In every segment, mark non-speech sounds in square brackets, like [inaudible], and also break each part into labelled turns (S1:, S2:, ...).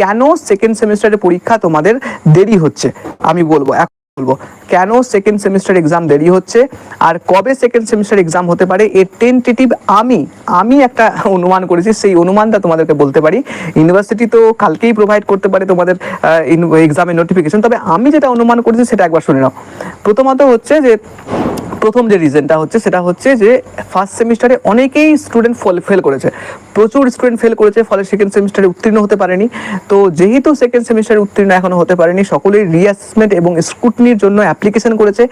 S1: কেন সেকেন্ড সেমিস্টারের পরীক্ষা তোমাদের দেরি হচ্ছে? আমি বলব, এখন বলব, কেন সেকেন্ড সেমিস্টার এক্সাম দেরি হচ্ছে? আর কবে সেকেন্ড সেমিস্টার এক্সাম হতে পারে? এর টেন্টেটিভ আমি আমি একটা অনুমান করেছি, সেই অনুমানটা তোমাদেরকে বলতে পারি। ইউনিভার্সিটি তো কালকেই প্রোভাইড করতে পারে তোমাদের এক্সামের নোটিফিকেশন তবে আমি যেটা অনুমান করেছি, সেটা একবার শুনে নাও। প্রথমত হচ্ছে যে প্রথম যে রিজনটা হচ্ছে, সেটা হচ্ছে যে ফার্স্ট সেমিস্টারে অনেকেই স্টুডেন্ট ফেল করেছে। প্রচুর স্টুডেন্ট ফেল করেছে, ফলে সেকেন্ড সেমিস্টারে উত্তীর্ণ হতে পারেনি। তো যেহেতু সেকেন্ড সেমিস্টারে উত্তীর্ণ এখনও হতে পারেনি সকলেই রিঅ্যাসেসমেন্ট এবং স্ক্রুটনির জন্য অ্যাপ্লিকেশন করেছে।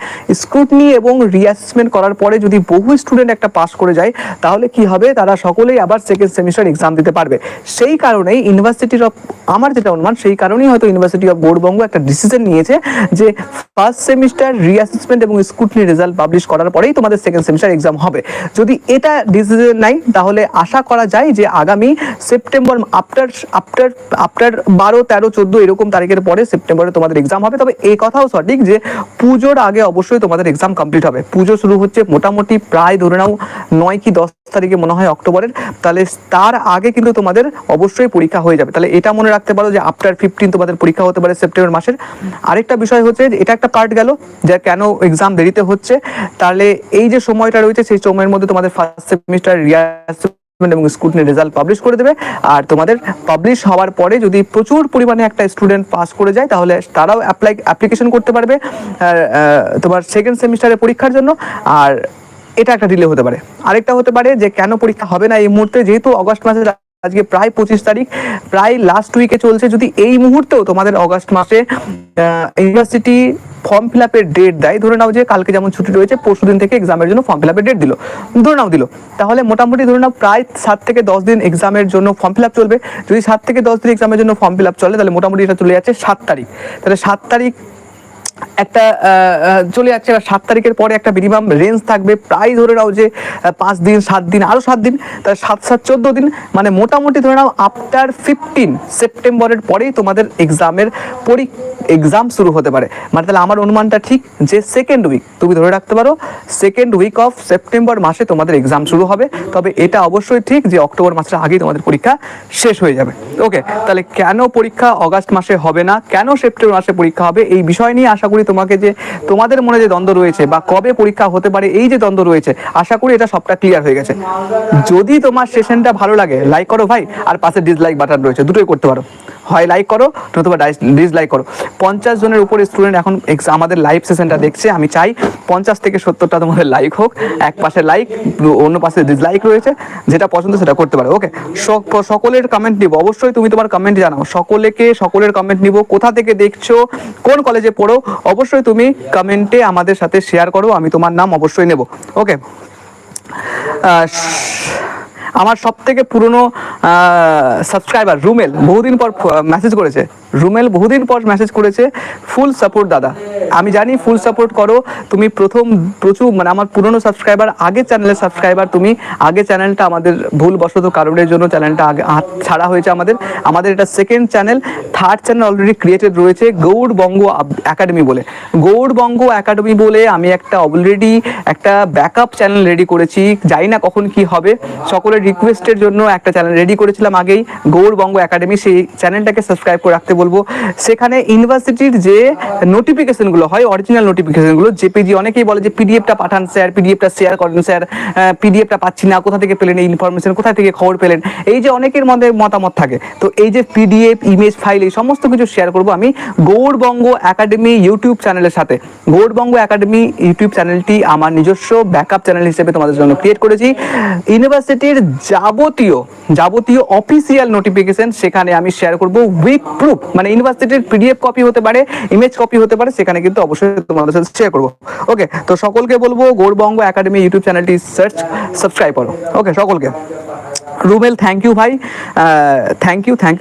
S1: স্ক্রুটনি এবং রিঅ্যাসেসমেন্ট করার পরে যদি বহু স্টুডেন্ট একটা পাস করে যায়, তাহলে কি হবে? তারা সকলেই আবার সেকেন্ড সেমিস্টার এক্সাম দিতে পারবে। সেই কারণেই ইউনিভার্সিটির অফ আমার যেটা অনুমান, সেই কারণেই হয়তো ইউনিভার্সিটি অফ গৌরবঙ্গ একটা ডিসিশন নিয়েছে যে ফার্স্ট সেমিস্টার রিঅ্যাসেসমেন্ট এবং স্ক্রুটনি রেজাল্ট পাবলিশ করার পরেই তোমাদের সেকেন্ড সেমিস্টার এক্সাম হবে। যদি এটা ডিসিশন নাই, তাহলে আশা করা যায় যে আগামী সেপ্টেম্বর আফটার আফটার আফটার বারো, তেরো, চোদ্দ এরকম তারিখের পরে সেপ্টেম্বরে তোমাদের এক্সাম হবে। তবে এই কথাও সঠিক যে পুজোর আগে অবশ্যই তোমাদের এক্সাম কমপ্লিট হবে। পুজো শুরু হচ্ছে মোটামুটি প্রায় ধরে নাও নয় কি দশ তারিখে মনে হয় অক্টোবরের। তাহলে তার আগে কিন্তু তোমাদের অবশ্যই পরীক্ষা হয়ে যাবে। তাহলে এটা মনে রাখতে পারো যে আফটার ফিফটিন তোমাদের পরীক্ষা হতে পারে সেপ্টেম্বর মাসের। আরেকটা বিষয় হচ্ছে এটা একটা পার্ট গেল যে কেন এক্সাম দেরিতে হচ্ছে। তাহলে এই যে সময়টা রয়েছে, সেই সময়ের মধ্যে তোমাদের ফার্স্ট সেমিস্টার রিয়াসমেন্ট এবং স্কুটনি রেজাল্ট পাবলিশ করে দেবে। আর তোমাদের পাবলিশ হওয়ার পরে যদি প্রচুর পরিমাণে একটা স্টুডেন্ট পাস করে যায়, তাহলে তারাও অ্যাপ্লাই অ্যাপ্লিকেশন করতে পারবে তোমার সেকেন্ড সেমিস্টারের পরীক্ষার জন্য। আর এটা একটা ডিলে হতে পারে। আরেকটা হতে পারে যে, কেন পরীক্ষা হবে না এই মুহূর্তে? যেহেতু অগস্ট মাসে আজকে প্রায় পঁচিশ তারিখ, প্রায় লাস্ট উইকে চলছে। যদি এই মুহূর্তেও তোমাদের অগস্ট মাসে ইউনিভার্সিটি ফর্ম ফিল আপের ডেট দেয়। ধরে নাও যে কালকে যেমন ছুটি রয়েছে, পরশু দিন থেকে এক্সামের জন্য ফর্ম ফিল আপের ডেট দিল। ধরে নাও দিল। তাহলে মোটামুটি ধরে নাও প্রায় সাত থেকে দশ দিন এক্সামের জন্য ফর্ম ফিল আপ চলবে। যদি সাত থেকে দশ দিন এক্সামের জন্য ফর্ম ফিল আপ চলে, তাহলে মোটামুটি এটা চলে যাচ্ছে সাত তারিখ। তাহলে সাত তারিখ একটা চলে যাচ্ছে। এবার সাত তারিখের পরে একটা মিনিমাম রেঞ্জ থাকবে। প্রায় ধরে নাও যে পাঁচ দিন, সাত দিন, আরও সাত দিন, তাহলে সাত সাত, চোদ্দ দিন। মানে মোটামুটি ধরে নাও আফটার ফিফটিন সেপ্টেম্বরের পরেই তোমাদের এক্সামের পরি এক্সাম শুরু হতে পারে। মানে তাহলে আমার অনুমানটা ঠিক যে সেকেন্ড উইক তুমি ধরে রাখতে পারো সেকেন্ড উইক অফ সেপ্টেম্বর মাসে তোমাদের এক্সাম শুরু হবে। তবে এটা অবশ্যই ঠিক যে অক্টোবর মাসের আগেই তোমাদের পরীক্ষা শেষ হয়ে যাবে। ওকে তাহলে কেন পরীক্ষা অগাস্ট মাসে হবে না? কেন সেপ্টেম্বর মাসে পরীক্ষা হবে? এই বিষয় নিয়ে আশা করি তোমাকে যে তোমাদের মনে যে দ্বন্দ্ব রয়েছে বা কবে পরীক্ষা হতে পারে, এই যে দ্বন্দ্ব রয়েছে, আশা করি এটা সবটা ক্লিয়ার হয়ে গেছে। যদি তোমার সেশনটা ভালো লাগে লাইক করো ভাই, আর পাশে ডিসলাইক বাটন রয়েছে, দুটোই করতে পারো। হয় লাইক করো, নতুবা ডিসলাইক করো। পঞ্চাশ জনের উপর স্টুডেন্ট এখন আমাদের লাইভ সেশনটা দেখছে, আমি চাই পঞ্চাশ থেকে সত্তরটা তোমাদের [laughs] লাইক হোক, এক পাশে লাইক অন্য পাশে ডিসলাইক রয়েছে, যেটা পছন্দ সেটা করতে পারো। ওকে সকলের কমেন্ট নিব। অবশ্যই তুমি তোমার কমেন্ট জানাও। সকলেকে, সকলের কমেন্ট নিব। কোথা থেকে দেখছ, কোন কলেজে পড়ো, অবশ্যই তুমি কমেন্টে আমাদের সাথে শেয়ার করো, আমি তোমার নাম অবশ্যই নেব। ওকে আমার সব থেকে পুরনো সাবস্ক্রাইবার রুমেল বহুদিন পর মেসেজ করেছে। রুমেল বহুদিন পর মেসেজ করেছে ফুল সাপোর্ট দাদা। আমি জানি ফুল সাপোর্ট করো, তুমি প্রথম প্রচুর মানে আমার পুরনো সাবস্ক্রাইবার আগে চ্যানেলের সাবস্ক্রাইবার তুমি আগে চ্যানেলটা আমাদের ভুলবশত কারণের জন্য চ্যানেলটা আগে ছাড়া হয়েছে আমাদের। আমাদের এটা second channel third channel already created রয়েছে, গৌড়বঙ্গ একাডেমি বলে। গৌড়বঙ্গ একাডেমি বলে আমি একটা অলরেডি একটা ব্যাকআপ চ্যানেল রেডি করেছি, জানি না কখন কি হবে সকলের রিকোয়েস্টের জন্য একটা চ্যানেল রেডি করেছিলাম আগেই গৌড়বঙ্গ একাডেমি সেই চ্যানেলটাকে সাবস্ক্রাইব করে রাখতে বলব। সেখানে ইউনিভার্সিটির যে নোটিফিকেশনগুলো হয় অরিজিনাল নোটিফিকেশনগুলো জেপিজি অনেকেই বলে যে পিডিএফটা পাঠান স্যার পিডিএফটা শেয়ার করেন স্যার পিডিএফটা পাচ্ছি না, কোথা থেকে পেলেন এই ইনফরমেশন কোথা থেকে খবর পেলেন? এই যে অনেকের মধ্যে মতামত থাকে। তো এই যে পিডিএফ ইমেজ ফাইল এই সমস্ত কিছু শেয়ার করব আমি গৌড়বঙ্গ একাডেমি ইউটিউব চ্যানেলের সাথে। গৌড়বঙ্গ একাডেমি ইউটিউব চ্যানেলটি আমার নিজস্ব ব্যাকআপ চ্যানেল হিসেবে তোমাদের জন্য ক্রিয়েট করেছি। ইউনিভার্সিটির যাবতীয় যাবতীয় অফিসিয়াল নোটিফিকেশন সেখানে আমি শেয়ার করব উইক প্রুফ মানে ইউনিভার্সিটির পিডিএফ কপি হতে পারে ইমেজ কপি হতে পারে, সেখানে কিন্তু অবশ্যই তোমাদের সাথে শেয়ার করব। ওকে তো সকলকে বলব, গৌরবঙ্গ একাডেমি ইউটিউব চ্যানেলটি সার্চ সাবস্ক্রাইব করো। ওকে সকলকে। রুবেল থ্যাংক ইউ ভাই। Thank you thank you